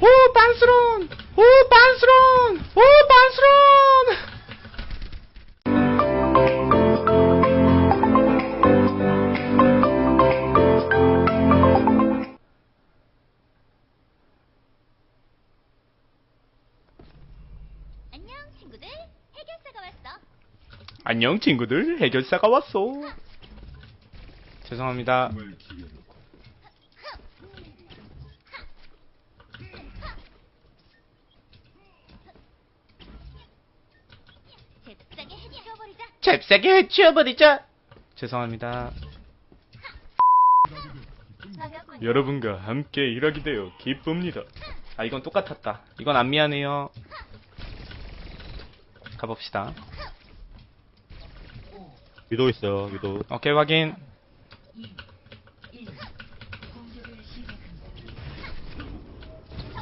오 반스런! 오 반스런! 오 반스런! 안녕 친구들. 해결사가 왔어. 안녕 친구들. 해결사가 왔어. 죄송합니다. 잽싸게 해치워버리자 잽싸게 해치워버리자. 죄송합니다. 여러분과 함께 일하게 되어 기쁩니다. 아 이건 똑같았다. 이건 안 미안해요. 가봅시다. 위도 있어요, 위도. 오케이 확인.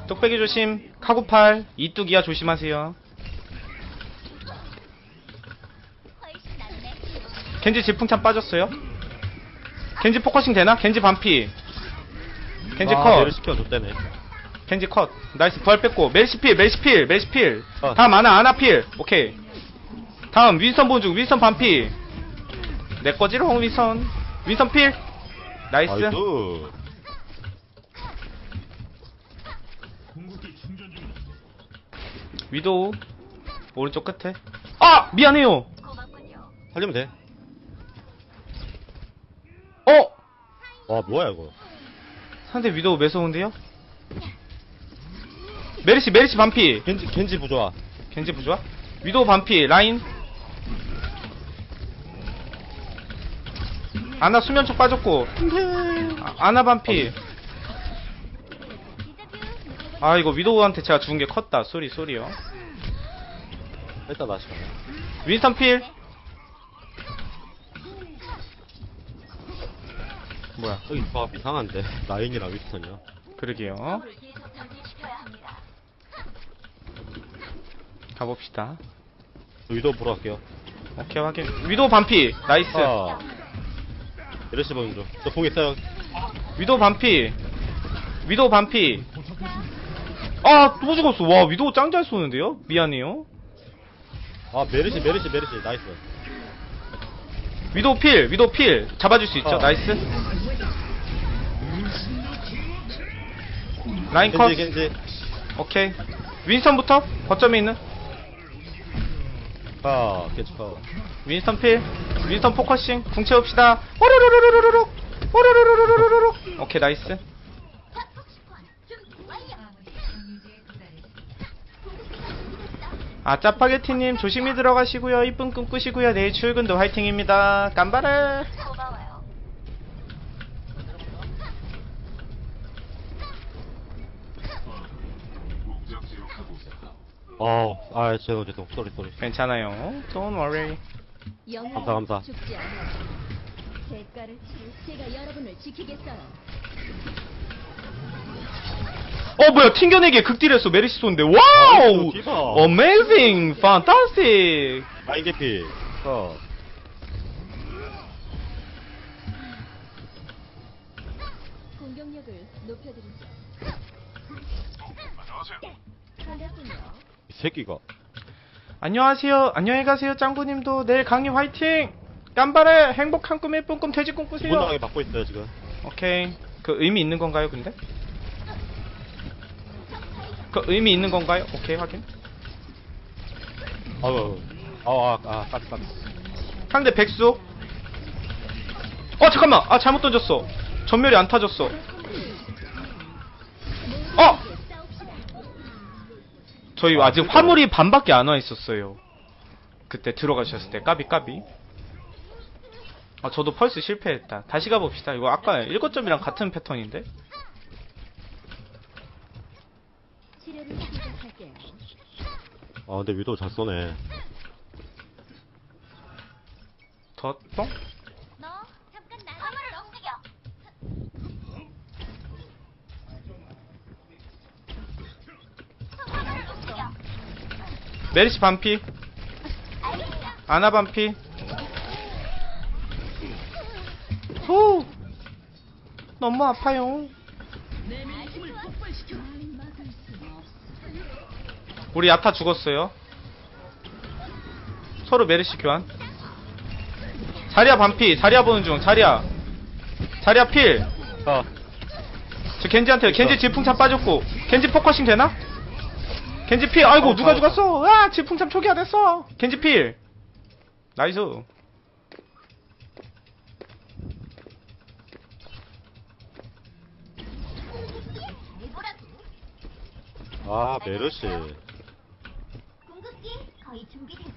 뚝배기 조심. 카구팔. 이뚝이야 조심하세요 겐지 질풍참 빠졌어요? 겐지 포커싱 되나? 겐지 반피. 겐지 아, 컷. 얘를 시켜줬다네. 겐지 컷. 나이스. 부활 뺐고. 멜시필 멜시필 멜시필. 어. 다음 아나 아나필. 오케이. 다음 윈선 본중. 윈선 반피. 내 거지롱 윈선 윈선 필. 나이스. 나이스. 위도우. 오른쪽 끝에. 아! 미안해요. 살리면 돼. 어? 와, 뭐야, 이거. 상대 위도우 매서운데요? 메리시 메리시 반피. 겐지, 겐지 부조화. 겐지 부좋아 위도우 반피 라인. 아나 수면촉 빠졌고. 아, 아나 반피. 아 이거 위도우한테 제가 죽은 게 컸다. 쏘리 쏘리요. 일단 마시고. 윈스턴 필 뭐야 여기 조합 이상한데. 라인이랑 윈스턴이야. 그러게요 가봅시다 위도 보러 갈게요. 오케이 확인 위도우 반피 나이스 아. 이러시 보는 중. 저공 있어요. 위도우 반피 위도우 반피 아 또 죽었어 와 위도우 짱잘 쏘는데요 미안해요 아, 메르시, 메르시, 메르시. 나이스. 위도우 필 위도우 필 잡아줄 수 있죠 어. 나이스 라인 컷 겐지, 겐지. 오케이. 윈스턴부터? 거점에 있는? 아, 겐지 컷. 윈스턴 필. 윈스턴 포커싱. 궁 채웁시다. 오르르르르르르. 오르르르르르르 오케이 나이스. 아 짜파게티님 조심히 들어가시고요. 이쁜 꿈 꾸시고요. 내일 출근도 화이팅입니다. 깜바를 고마워요 아, 아, 죄송, 죄송. 쏘리, 쏘리. 괜찮아요 Don't worry 감사, 감사. 죽지 않아요. 대가를 치를 제가 여러분을 지키겠어요. 어 뭐야 튕겨내기에 극딜했어 메리시 쏜데 와우 나이스, 디바. 어메이징 판타스틱 라인 개피. 어. 공격력을 높여드리죠. 반갑군요. 이 새끼가. 안녕하세요 안녕히 가세요 짱구님도 내일 강의 화이팅 깜바래 행복한 꿈 예쁜 꿈 돼지 꿈 꾸세요 기본당하게 받고 있어요, 지금. 오케이 그 의미 있는 건가요 근데? 그 의미 있는 건가요? 오케이 확인 아우, 아우, 아, 아, 깜, 깜. 상대 백수 어 잠깐만 아 잘못 던졌어 전멸이 안 타졌어 어. 저희 아, 아직 그러니까. 화물이 반밖에 안 와 있었어요 그때 들어가셨을 때 까비 까비 아 저도 펄스 실패했다 다시 가봅시다 이거 아까 1거점이랑 같은 패턴인데 치료를 시작할게요. 아, 근데 위도 잘 쏘네. 더 똥? 너 잠깐 나 화물을 움직여 화물을 움직여 메리시 반피 아나 반피 후 너무 아파요 우리 야타 죽었어요. 서로 메르시 교환. 자리야 반피, 자리야 보는 중, 자리야. 자리야 필. 아저 겐지한테, 겐지 질풍참 빠졌고. 겐지 포커싱 되나? 겐지 필, 아이고, 어, 누가 어. 죽었어? 아, 질풍참 초기화 됐어. 겐지 필. 나이스. 아, 메르시 궁극기 거의 준비됐어.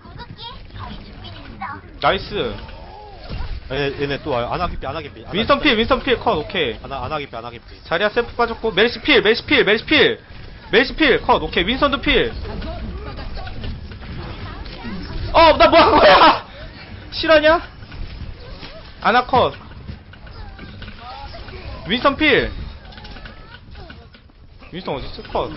궁극기 거의 준비됐어. 나이스. 얘네, 얘네 또 와요. 안하기 피 안하기 피 윈스턴 필, 윈스턴 필, 컷, 오케이. 안하 안하기 피 안하기 피. 자리야 셀프 빠졌고 메르시 필 메르시 필 메르시 필. 메르시 필 컷 오케이. 윈선도 필 어 나 뭐 한 거야? 실화냐? 아나 컷. 윈선 필. 윈선 어딨어? 컷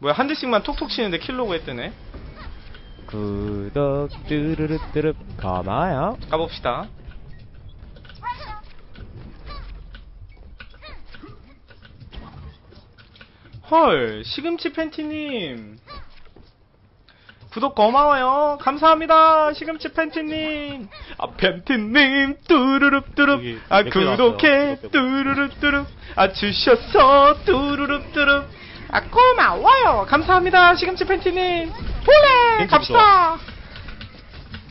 뭐야 한 대씩만 톡톡 치는데 킬로그 했더네. 구독 뚜루루뚜루 고마워요. 가봅시다. 헐 시금치 팬티님. 구독 고마워요. 감사합니다 시금치 팬티님. 아 팬티님 뚜루룩뚜룩 여기 아 댓글 구독해 나왔어요. 구독. 뚜루룩뚜룩 아 주셔서 뚜루룩뚜룩 아 고마워요. 감사합니다 시금치 팬티님. 볼래 갑시다.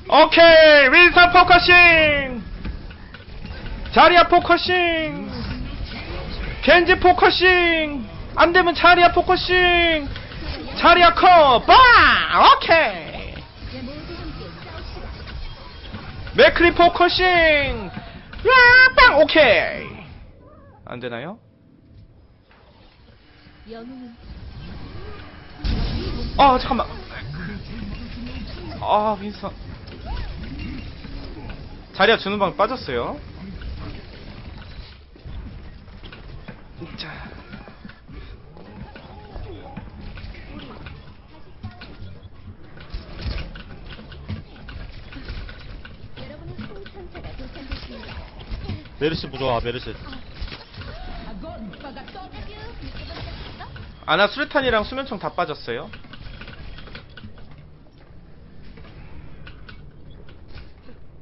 오케이 윈선 포커싱. 자리야 포커싱. 겐지 포커싱. 안되면 자리야 포커싱. 자리야 커빵 오케이. 맥크리 포커싱. 야빵 오케이. 안되나요? 영웅은 아 잠깐만. 아 윈선. 자리야 주는 방 빠졌어요? 자. 메르시 부좋아 메르시 아 나 수류탄이랑 수면총 다 빠졌어요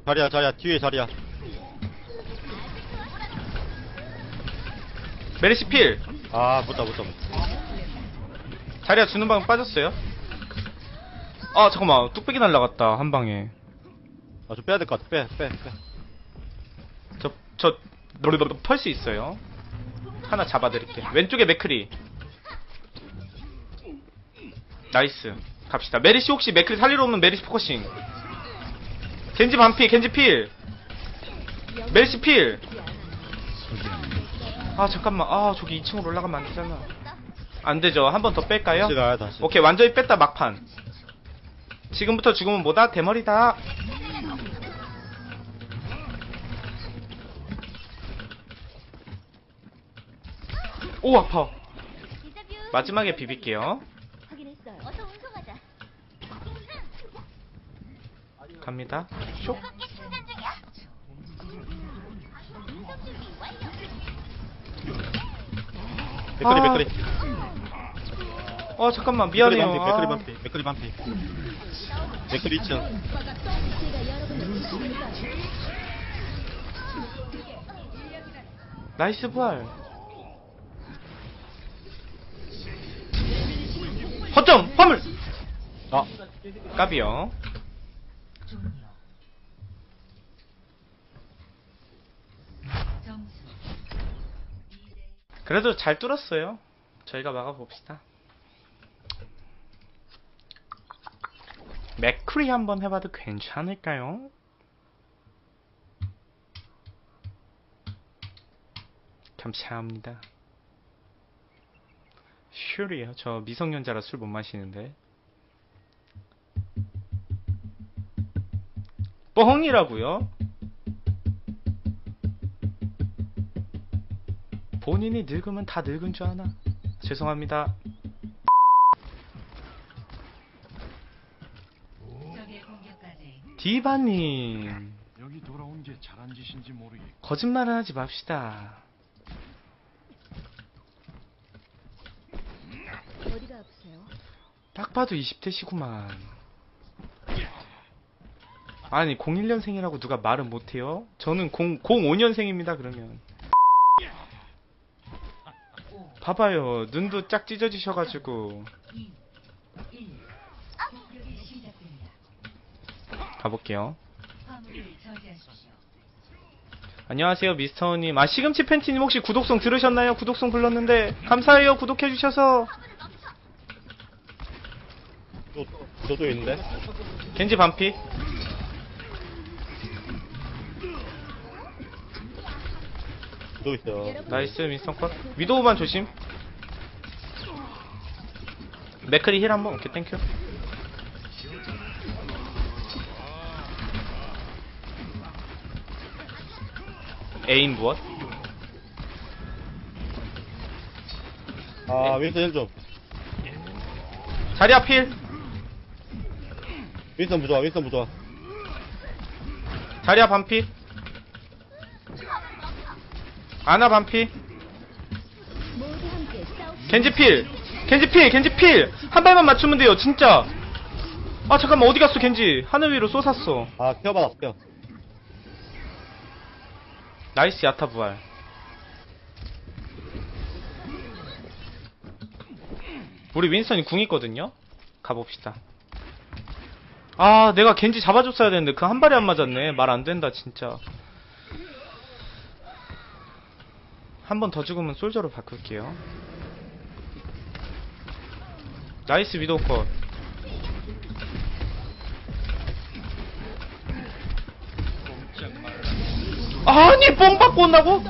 자리야 자리야 뒤에 자리야 메르시 필 아 못다 못다 못 자리야 주는 방 빠졌어요 아 잠깐만 뚝배기 날라갔다 한 방에 아좀 빼야 될 것 같아 빼빼빼 저저 펄수 있어요 하나 잡아드릴게 왼쪽에 맥크리 나이스. 갑시다. 메리시 혹시 맥크리 살리러 오면 메리시 포커싱. 겐지 반피 겐지 필. 메리시 필아 잠깐만. 아 저기 2층으로 올라가면 안 되잖아. 안 되죠. 한 번 더 뺄까요? 다시 가요 다시. 오케이 완전히 뺐다 막판. 지금부터 죽으면 뭐다? 대머리다. 오 아파. 마지막에 비빌게요. 어서 운송하자. 갑니다. 쇽. 맥크리 아, 맥크리. 어 잠깐만 미안해요. 반피 맥크리 아. 반피 맥크리 반피 맥크리 2층 제가 여러분을 지킵니다. 나이스 부활. 허점 화물! 아. 까비요 그래도 잘 뚫었어요. 저희가 막아봅시다. 맥크리 한번 해봐도 괜찮을까요? 감사합니다. 슈리요? 저 미성년자라 술 못 마시는데. 뻥이라고요? 본인이 늙으면 다 늙은 줄 아나? 죄송합니다. 디바님 여기 돌아온 게 잘한 짓인지 모르겠고 거짓말은 하지 맙시다. 어디가 아프세요? 딱 봐도 20대시구만. 아니 01년생이라고 누가 말을 못해요? 저는 0, 05년생입니다 그러면. 봐봐요 눈도 짝 찢어지셔가지고. 가볼게요. 안녕하세요 미스터님 아 시금치 팬티님 혹시 구독송 들으셨나요? 구독송 불렀는데 감사해요 구독해주셔서 또, 저도 있는데? 겐지 반피 또 있어요. 나이스 미스터 컷 위도우만 조심 맥크리 힐 한번 오케이 땡큐 에임 무엇? 아, 윈스턴 힐 좀. 자리 앞필 윈스턴 부좋아, 윈스턴 부좋아. 자리 앞 반피 아나 반피. 겐지 필. 겐지 필 겐지 필한 발만 맞추면 돼요 진짜. 아 잠깐만 어디 갔어 겐지? 하늘 위로 쏘샀어. 아, 케어 받았어, 케어. 나이스 야타 부활. 우리 윈스턴이 궁 있거든요? 가봅시다. 아 내가 겐지 잡아줬어야 되는데 그 한 발이 안 맞았네. 말 안 된다 진짜 한 번 더 죽으면 솔저로 바꿀게요 나이스 위도우 컷 아니 뽕 받고 온다고?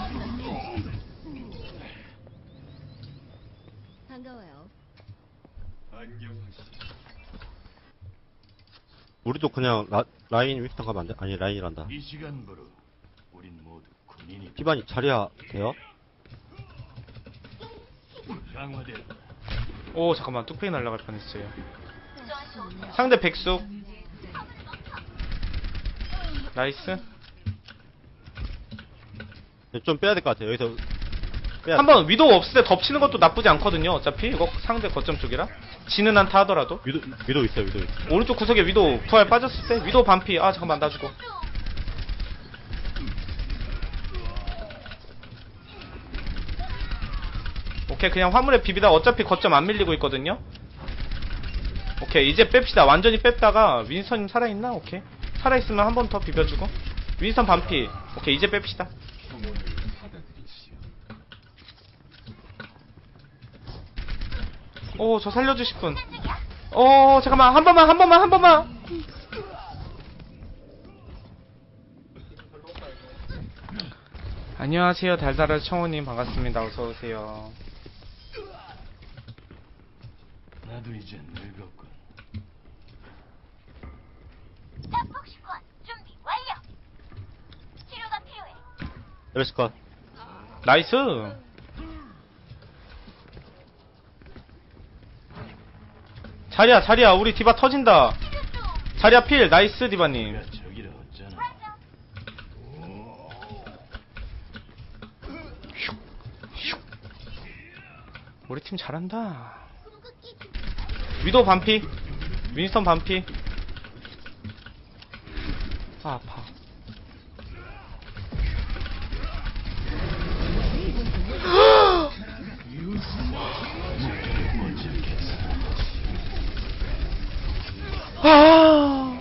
우리도 그냥 라, 라인 윈스턴 가면 안 돼? 아니, 라인이란다. 이 시간부로 우린 모두 군인이 피반이 자리야 돼요? 오 잠깐만. 뚝배기 날라갈 뻔했어요. 상대 백숙 나이스. 좀 빼야 될 것 같아요. 여기서 빼야 한번 위도우 없을 때 덮치는 것도 나쁘지 않거든요 어차피. 이거 상대 거점 쪽이라. 지는 한타 하더라도. 위도, 위도 있어요, 위도 있어. 오른쪽 구석에 위도우 부활 빠졌을 때 위도우 반피. 아 잠깐만. 나 죽어 오케이 그냥 화물에 비비다. 어차피 거점 안 밀리고 있거든요. 오케이 이제 뺍시다. 완전히 뺐다가 윈스턴 살아있나? 오케이. 살아있으면 한 번 더 비벼주고. 윈스턴 반피. 오케이 이제 뺍시다. 오 저 살려주실 분. 어 잠깐만. 한 번만 한 번만 한 번만. 안녕하세요. 달달한 청호님. 반갑습니다. 어서오세요 나도 이제 늙었군. 탑복식권 준비 완료. 치료가 필요해. 에르시 컷. 나이스 자리야 자리야 우리 디바 터진다 자리야 필 나이스 디바님 내가 저기를 어쩌나. 우리 팀 잘한다 위도 반피. 윈스턴 반피. 아 아파. 아!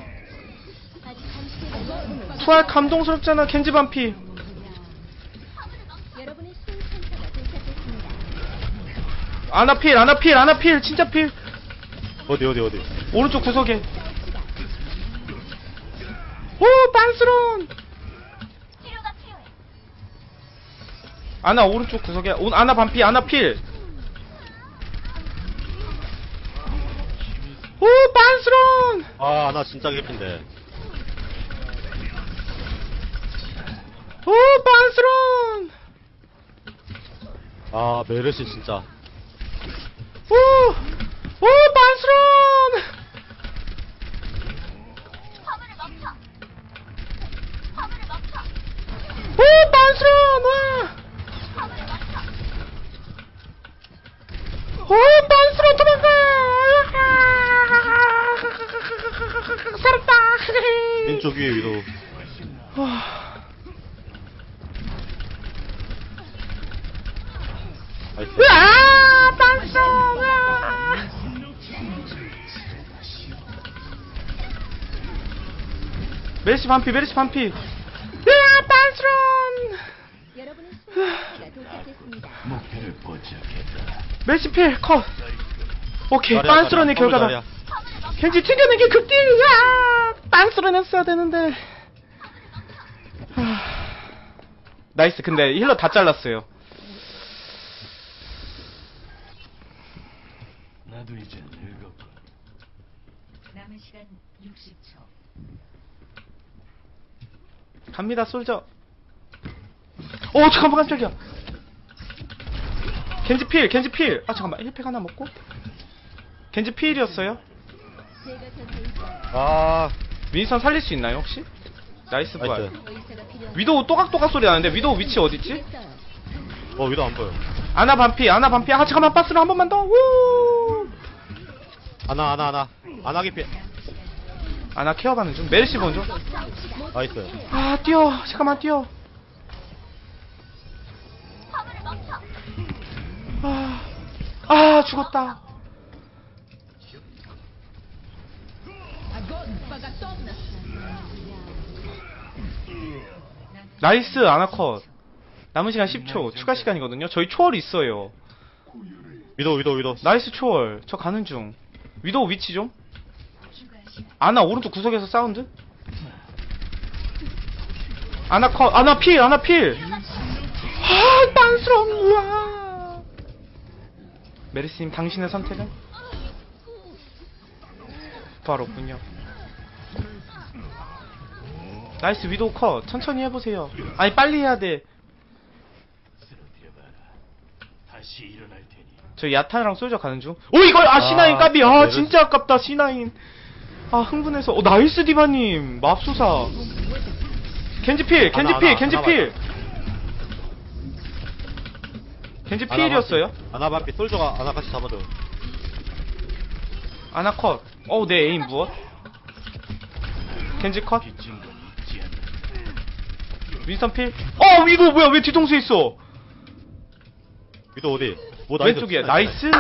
부활 감동스럽잖아 겐지 반피. 아나필 아나필 아나필 진짜 필 어디, 어디, 어디. 오른쪽 구석에 오 빤스런. 아나 오른쪽 구석에 오, 아나 반피 아나 필 오, 빤스런! 아, 나 진짜 개핀데. 오, 빤스런! 아, 메르시 진짜. 오! 오, 혼란스러운 오! 빤스러운 와! 오! 빤스러운 도망가! 살았다! 왼쪽 위에 위로 와... 메르시 반피, 메르시 반피! 으아, 빤스론! 여러분의 순간가 도착했습니다. 목표를 포착했다. 메르시 필, 컷! 오케이, 자리야, 자리야. 결과다. 자리야. 겐지 튕겨내기 극딜! 으아! 빤스론 했어야 되는데. 하... 나이스, 근데 힐러 다 잘랐어요. 나도 이제 늙었군. 남은 시간 60초. 갑니다, 솔저. 오, 잠깐만, 깜짝이야. 겐지 필, 겐지 필. 아, 잠깐만, 1팩 하나 먹고. 겐지 필이었어요. 아, 윈선 살릴 수 있나요, 혹시? 나이스 부활. 위도우 또각또각 소리 나는데, 위도우 위치 어딨지? 어, 위도 안 보여. 아나 반피, 아나 반피. 아, 잠깐만, 바스를 한 번만 더. 우! 아나, 아나, 아나. 아나 개피. 아 나 케어받는 중. 메르시 먼저. 나이스. 아, 뛰어. 잠깐만, 뛰어. 아, 아, 죽었다. 나이스, 아나컷. 남은 시간 10초. 추가 시간이거든요. 저희 초월 있어요. 위도, 위도, 위도. 나이스 초월. 저 가는 중. 위도우 위치 좀. 아나 오른쪽 구석에서 사운드. 아나 컷, 아나 필, 아나 필. 아, 딴스러운 우와. 메르시님, 당신의 선택은? 바로 없군요. 나이스 위도우 컷. 천천히 해보세요. 아니 빨리 해야 돼. 쓰러뜨려봐라. 다시 일어날 테니. 저 야타랑 솔저 가는 중. 오 이걸 아 C9 아, 까비. 아. 진짜 아깝다 C9. 아 흥분해서. 어 나이스 디바님. 맙소사. 겐지필, 하나, 겐지필, 하나, 겐지필. 겐지 필이었어요. 아나 반피. 솔저가 아나 같이 잡아줘. 아나컷. 어우 내 에임 무엇? 겐지 컷. 빚진 건 잊지 않는다. 윈스턴 필. 어 위도 뭐야 왜 뒤통수에 있어? 위도 어디? 뭐 나이스. 왼쪽이야. 나이스.